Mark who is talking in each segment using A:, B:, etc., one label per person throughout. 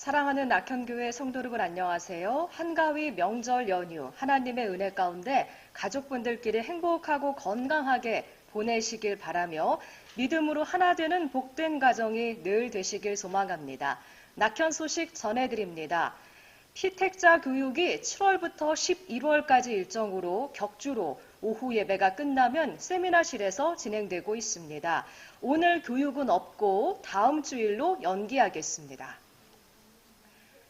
A: 사랑하는 낙현교회 성도 여러분 안녕하세요. 한가위 명절 연휴 하나님의 은혜 가운데 가족분들끼리 행복하고 건강하게 보내시길 바라며 믿음으로 하나 되는 복된 가정이 늘 되시길 소망합니다. 낙현 소식 전해드립니다. 피택자 교육이 7월부터 11월까지 일정으로 격주로 오후 예배가 끝나면 세미나실에서 진행되고 있습니다. 오늘 교육은 없고 다음 주일로 연기하겠습니다.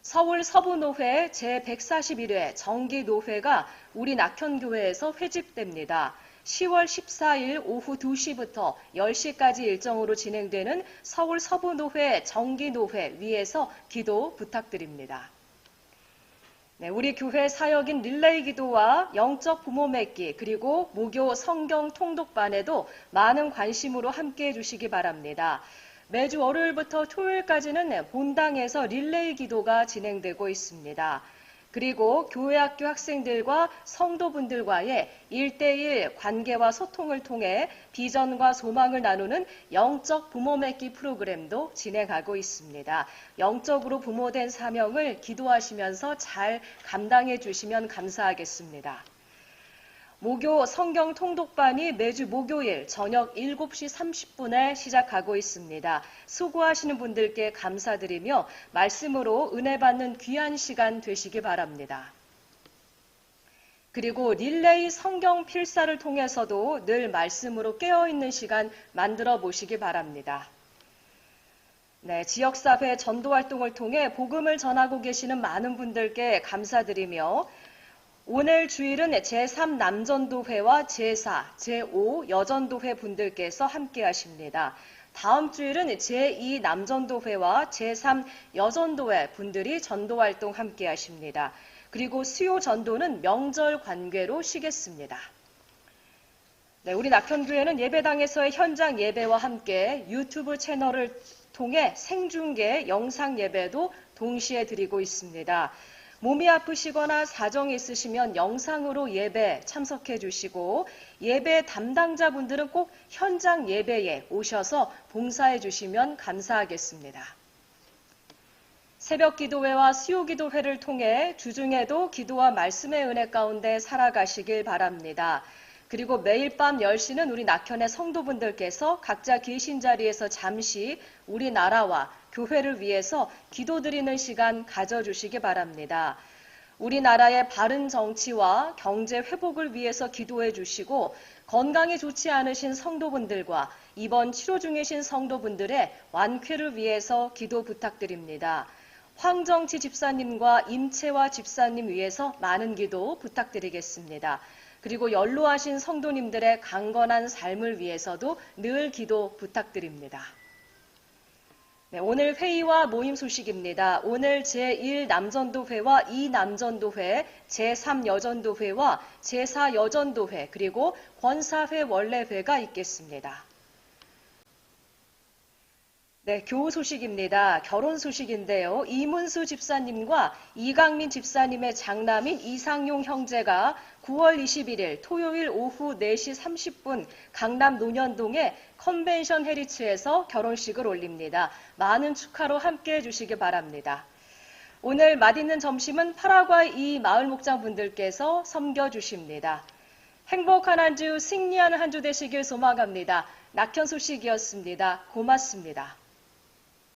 A: 서울 서부노회 제141회 정기노회가 우리 낙현교회에서 회집됩니다. 10월 14일 오후 2시부터 10시까지 일정으로 진행되는 서울 서부노회 정기노회 위에서 기도 부탁드립니다. 네, 우리 교회 사역인 릴레이 기도와 영적 부모 맺기 그리고 무교 성경 통독반에도 많은 관심으로 함께 해주시기 바랍니다. 매주 월요일부터 토요일까지는 본당에서 릴레이 기도가 진행되고 있습니다. 그리고 교회 학교 학생들과 성도분들과의 일대일 관계와 소통을 통해 비전과 소망을 나누는 영적 부모 맺기 프로그램도 진행하고 있습니다. 영적으로 부모된 사명을 기도하시면서 잘 감당해 주시면 감사하겠습니다. 모교 성경 통독반이 매주 목요일 저녁 7시 30분에 시작하고 있습니다. 수고하시는 분들께 감사드리며 말씀으로 은혜 받는 귀한 시간 되시기 바랍니다. 그리고 릴레이 성경 필사를 통해서도 늘 말씀으로 깨어있는 시간 만들어 보시기 바랍니다. 네, 지역사회 전도 활동을 통해 복음을 전하고 계시는 많은 분들께 감사드리며 오늘 주일은 제3 남전도회와 제4, 제5 여전도회 분들께서 함께 하십니다. 다음 주일은 제2 남전도회와 제3 여전도회 분들이 전도 활동 함께 하십니다. 그리고 수요 전도는 명절 관계로 쉬겠습니다. 네, 우리 낙현교회는 예배당에서의 현장 예배와 함께 유튜브 채널을 통해 생중계 영상 예배도 동시에 드리고 있습니다. 몸이 아프시거나 사정이 있으시면 영상으로 예배 참석해 주시고 예배 담당자분들은 꼭 현장 예배에 오셔서 봉사해 주시면 감사하겠습니다. 새벽 기도회와 수요 기도회를 통해 주중에도 기도와 말씀의 은혜 가운데 살아가시길 바랍니다. 그리고 매일 밤 10시는 우리 낙현의 성도분들께서 각자 계신 자리에서 잠시 우리나라와 교회를 위해서 기도드리는 시간 가져주시기 바랍니다. 우리나라의 바른 정치와 경제 회복을 위해서 기도해 주시고 건강이 좋지 않으신 성도분들과 이번 치료 중이신 성도분들의 완쾌를 위해서 기도 부탁드립니다. 황정치 집사님과 임채화 집사님 위해서 많은 기도 부탁드리겠습니다. 그리고 연로하신 성도님들의 강건한 삶을 위해서도 늘 기도 부탁드립니다. 네, 오늘 회의와 모임 소식입니다. 오늘 제1 남전도회와 2 남전도회, 제3 여전도회와 제4 여전도회, 그리고 권사회 원래회가 있겠습니다. 네, 교우 소식입니다. 결혼 소식인데요. 이문수 집사님과 이강민 집사님의 장남인 이상용 형제가 9월 21일 토요일 오후 4시 30분 강남 논현동의 컨벤션 헤리츠에서 결혼식을 올립니다. 많은 축하로 함께 해주시기 바랍니다. 오늘 맛있는 점심은 파라과이 이 마을 목장 분들께서 섬겨주십니다. 행복한 한 주, 승리하는 한 주 되시길 소망합니다. 낙현 소식이었습니다. 고맙습니다.